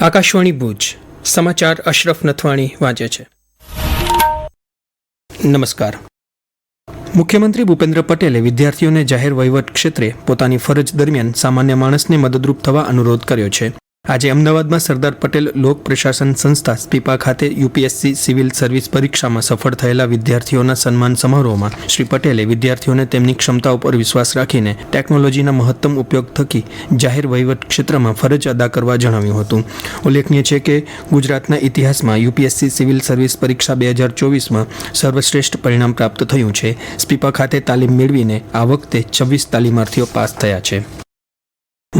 આકાશવાણી ભુજ, સમાચાર અશરફ નથવાણી વાંચે છે. નમસ્કાર. મુખ્યમંત્રી ભૂપેન્દ્ર પટેલે વિદ્યાર્થીઓને જાહેર વહીવટ ક્ષેત્રે પોતાની ફરજ દરમિયાન સામાન્ય માણસને મદદરૂપ થવા અનુરોધ કર્યો છે. આજે અમદાવાદમાં સરદાર પટેલ લોક પ્રશાસન સંસ્થા સ્પીપા ખાતે યુપીએસસી સિવિલ સર્વિસ પરીક્ષામાં સફળ થયેલા વિદ્યાર્થીઓના સન્માન સમારોહમાં શ્રી પટેલે વિદ્યાર્થીઓને તેમની ક્ષમતાઓ પર વિશ્વાસ રાખીને ટેકનોલોજીના મહત્તમ ઉપયોગ થકી જાહેર વહીવટ ક્ષેત્રમાં ફરજ અદા કરવા જણાવ્યું હતું. ઉલ્લેખનીય છે કે ગુજરાતના ઇતિહાસમાં યુપીએસસી સિવિલ સર્વિસ પરીક્ષા બે હજાર ચોવીસમાં સર્વશ્રેષ્ઠ પરિણામ પ્રાપ્ત થયું છે. સ્પીપા ખાતે તાલીમ મેળવીને આ વખતે છવ્વીસ તાલીમાર્થીઓ પાસ થયા છે.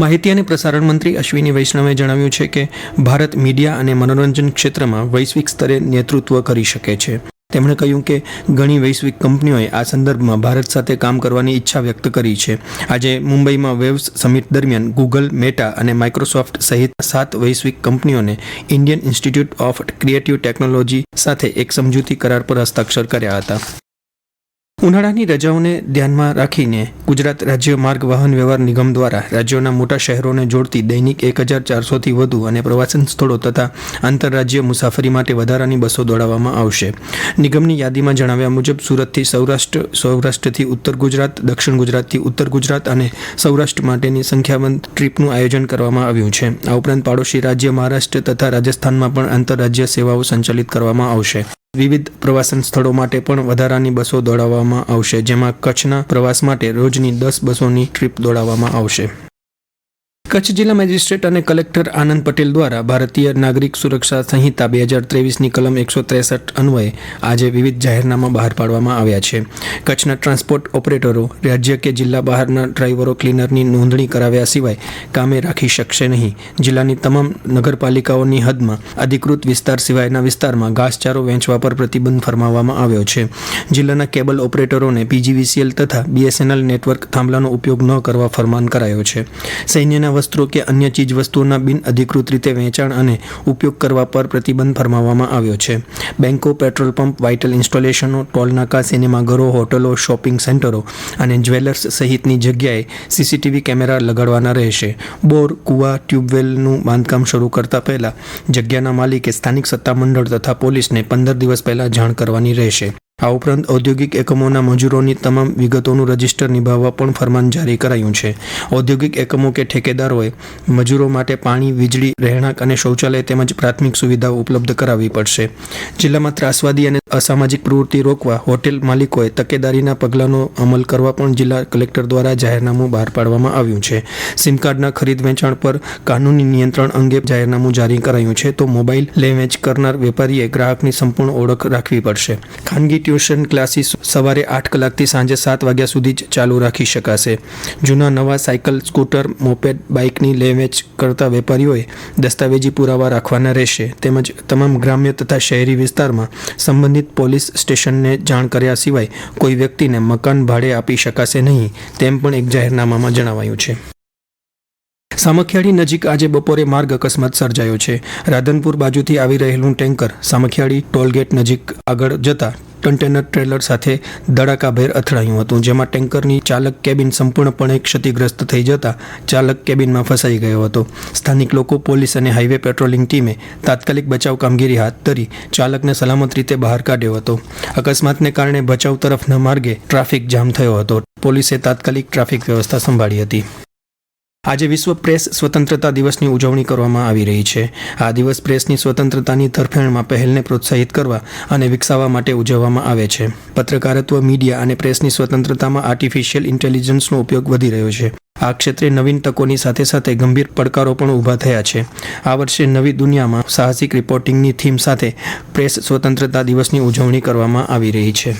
માહિતી અને પ્રસારણ મંત્રી અશ્વિની વૈષ્ણવે જણાવ્યું છે કે ભારત મીડિયા અને મનોરંજન ક્ષેત્રમાં વૈશ્વિક સ્તરે નેતૃત્વ કરી શકે છે. તેમણે કહ્યું કે ઘણી વૈશ્વિક કંપનીઓએ આ સંદર્ભમાં ભારત સાથે કામ કરવાની ઈચ્છા વ્યક્ત કરી છે. આજે મુંબઈમાં વેવ્સ સમિટ દરમિયાન ગૂગલ મેટા અને માઇક્રોસોફ્ટ સહિત સાત વૈશ્વિક કંપનીઓને Indian institute of creative technology સાથે એક સમજૂતી કરાર પર હસ્તાક્ષર કર્યા હતા. ઉનાળાની રજાઓને ધ્યાનમાં રાખીને ગુજરાત રાજ્ય માર્ગ વાહન વ્યવહાર નિગમ દ્વારા રાજ્યોના મોટા શહેરોને જોડતી દૈનિક એક હજાર ચારસોથી વધુ અને પ્રવાસન સ્થળો તથા આંતરરાજ્ય મુસાફરી માટે વધારાની બસો દોડાવવામાં આવશે. નિગમની યાદીમાં જણાવ્યા મુજબ, સુરતથી સૌરાષ્ટ્ર, સૌરાષ્ટ્રથી ઉત્તર ગુજરાત, દક્ષિણ ગુજરાતથી ઉત્તર ગુજરાત અને સૌરાષ્ટ્ર માટેની સંખ્યાબંધ ટ્રીપનું આયોજન કરવામાં આવ્યું છે. આ ઉપરાંત પાડોશી રાજ્ય મહારાષ્ટ્ર તથા રાજસ્થાનમાં પણ આંતરરાજ્ય સેવાઓ સંચાલિત કરવામાં આવશે. વિવિધ પ્રવાસન સ્થળો માટે પણ વધારાની બસો દોડાવવામાં આવશે, જેમાં કચ્છના પ્રવાસ માટે રોજની દસ બસોની ટ્રીપ દોડાવવામાં આવશે. કચ્છ જિલ્લા મેજિસ્ટ્રેટ અને કલેક્ટર આનંદ પટેલ દ્વારા ભારતીય નાગરિક સુરક્ષા સંહિતા બે હજાર ત્રેવીસની કલમ એકસો ત્રેસઠ અન્વયે આજે વિવિધ જાહેરનામા બહાર પાડવામાં આવ્યા છે. કચ્છના ટ્રાન્સપોર્ટ ઓપરેટરો, રાજ્ય કે જિલ્લા બહારના ડ્રાઈવરો ક્લીનરની નોંધણી કરાવ્યા સિવાય કામે રાખી શકશે નહીં. જિલ્લાની તમામ નગરપાલિકાઓની હદમાં અધિકૃત વિસ્તાર સિવાયના વિસ્તારમાં ઘાસચારો વેચવા પર પ્રતિબંધ ફરમાવવામાં આવ્યો છે. જિલ્લાના કેબલ ઓપરેટરોને પીજીવીસીએલ તથા બીએસએનએલ નેટવર્ક થાંભલાનો ઉપયોગ ન કરવા ફરમાન કરાયો છે. સૈન્યના વસ્ત્રો કે અન્ય ચીજ વસ્તુઓના બિન અધિકૃત રીતે વેચાણ અને ઉપયોગ કરવા પર પ્રતિબંધ ફરમાવવામાં આવ્યો છે. બેન્કો પેટ્રોલ પંપ, વાઇટલ ઇન્સ્ટોલેશનો ટોલનાકા સિનેમાઘરો હોટલો, શોપિંગ સેન્ટરો અને જ્વેલર્સ સહિતની જગ્યાએ સીસીટીવી કેમેરા લગાડવાના રહેશે. બોર, કુવા, ટ્યુબવેલનું બાંધકામ શરૂ કરતા પહેલા જગ્યાના માલિકે સ્થાનિક સત્તામંડળ તથા પોલીસને પંદર દિવસ પહેલાં જાણ કરવાની રહેશે. આ ઉપરાંત ઔદ્યોગિક એકમોના મજૂરોની તમામ વિગતોનું રજિસ્ટર નિભાવવા પણ ફરમાન જારી કરાયું છે. ઔદ્યોગિક એકમો કે ઠેકેદારોએ મજૂરો માટે પાણી, વીજળી, રહેણાંક અને શૌચાલય તેમજ પ્રાથમિક સુવિધાઓ ઉપલબ્ધ કરાવવી પડશે. જિલ્લામાં ત્રાસવાદી અને અસામાજિક પ્રવૃત્તિ રોકવા હોટેલ માલિકોએ તકેદારીના પગલાંનો અમલ કરવા પણ જિલ્લા કલેક્ટર દ્વારા જાહેરનામું બહાર પાડવામાં આવ્યું છે. સિમ કાર્ડના ખરીદ વેચાણ પર કાનૂની નિયંત્રણ અંગે જાહેરનામું જારી કરાયું છે, તો મોબાઈલ લે વેચ કરનાર વેપારીએ ગ્રાહકની સંપૂર્ણ ઓળખ રાખવી પડશે. ખાનગી ટ્યુશન ક્લાસીસ સવારે આઠ કલાકથી સાંજે સાત વાગ્યા સુધી જ ચાલુ રાખી શકાશે. જૂના નવા સાયકલ, સ્કૂટર, મોપેડ, બાઇકની લે વેચ કરતા વેપારીઓએ દસ્તાવેજી પુરાવા રાખવાના રહેશે. તેમજ તમામ ગ્રામ્ય તથા શહેરી વિસ્તારમાં સંબંધિત પોલીસ સ્ટેશનને જાણ કર્યા સિવાય કોઈ વ્યક્તિને મકાન ભાડે આપી શકાશે નહીં, તેમ પણ એક જાહેરનામામાં જણાવાયું છે. સામખિયાળી નજીક આજે બપોરે માર્ગ અકસ્માત સર્જાયો છે. રાધનપુર બાજુથી આવી રહેલું ટેન્કર સામખિયાળી ટોલગેટ નજીક આગળ જતા કન્ટેનર ટ્રેલર સાથે ધડાકાભેર અથડાયું હતું, જેમાં ટેન્કરની ચાલક કેબિન સંપૂર્ણપણે ક્ષતિગ્રસ્ત થઈ જતા ચાલક કેબિનમાં ફસાઈ ગયો હતો. સ્થાનિક લોકો, પોલીસ અને હાઈવે પેટ્રોલિંગ ટીમે તાત્કાલિક બચાવ કામગીરી હાથ ધરી ચાલકને સલામત રીતે બહાર કાઢ્યો હતો. અકસ્માતને કારણે બચાવ તરફના માર્ગે ટ્રાફિક જામ થયો હતો. પોલીસે તાત્કાલિક ટ્રાફિક વ્યવસ્થા સંભાળી હતી. આજે વિશ્વ પ્રેસ સ્વતંત્રતા દિવસની ઉજવણી કરવામાં આવી રહી છે. આ દિવસ પ્રેસની સ્વતંત્રતાની તરફેણમાં પહેલને પ્રોત્સાહિત કરવા અને વિકસાવવા માટે ઉજવવામાં આવે છે. પત્રકારત્વ, મીડિયા અને પ્રેસની સ્વતંત્રતામાં આર્ટિફિશિયલ ઇન્ટેલિજન્સનો ઉપયોગ વધી રહ્યો છે. આ ક્ષેત્રે નવીન તકોની સાથે સાથે ગંભીર પડકારો પણ ઊભા થયા છે. આ વર્ષે નવી દુનિયામાં સાહસિક રિપોર્ટિંગની થીમ સાથે પ્રેસ સ્વતંત્રતા દિવસની ઉજવણી કરવામાં આવી રહી છે.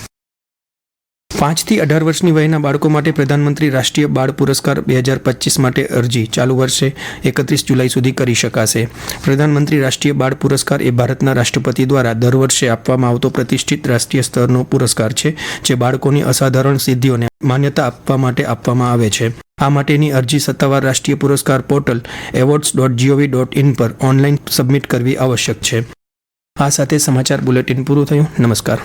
પાંચથી અઢાર વર્ષની વયના બાળકો માટે પ્રધાનમંત્રી રાષ્ટ્રીય બાળ પુરસ્કાર બે હજાર પચીસ માટે અરજી ચાલુ વર્ષે એકત્રીસ જુલાઈ સુધી કરી શકાશે. પ્રધાનમંત્રી રાષ્ટ્રીય બાળ પુરસ્કાર એ ભારતના રાષ્ટ્રપતિ દ્વારા દર વર્ષે આપવામાં આવતો પ્રતિષ્ઠિત રાષ્ટ્રીય સ્તરનો પુરસ્કાર છે, જે બાળકોની અસાધારણ સિદ્ધિઓને માન્યતા આપવા માટે આપવામાં આવે છે. આ માટેની અરજી સત્તાવાર રાષ્ટ્રીય પુરસ્કાર portal awards dot gov dot in પર ઓનલાઈન સબમિટ કરવી આવશ્યક છે. આ સાથે સમાચાર બુલેટિન પૂરું થયું. નમસ્કાર.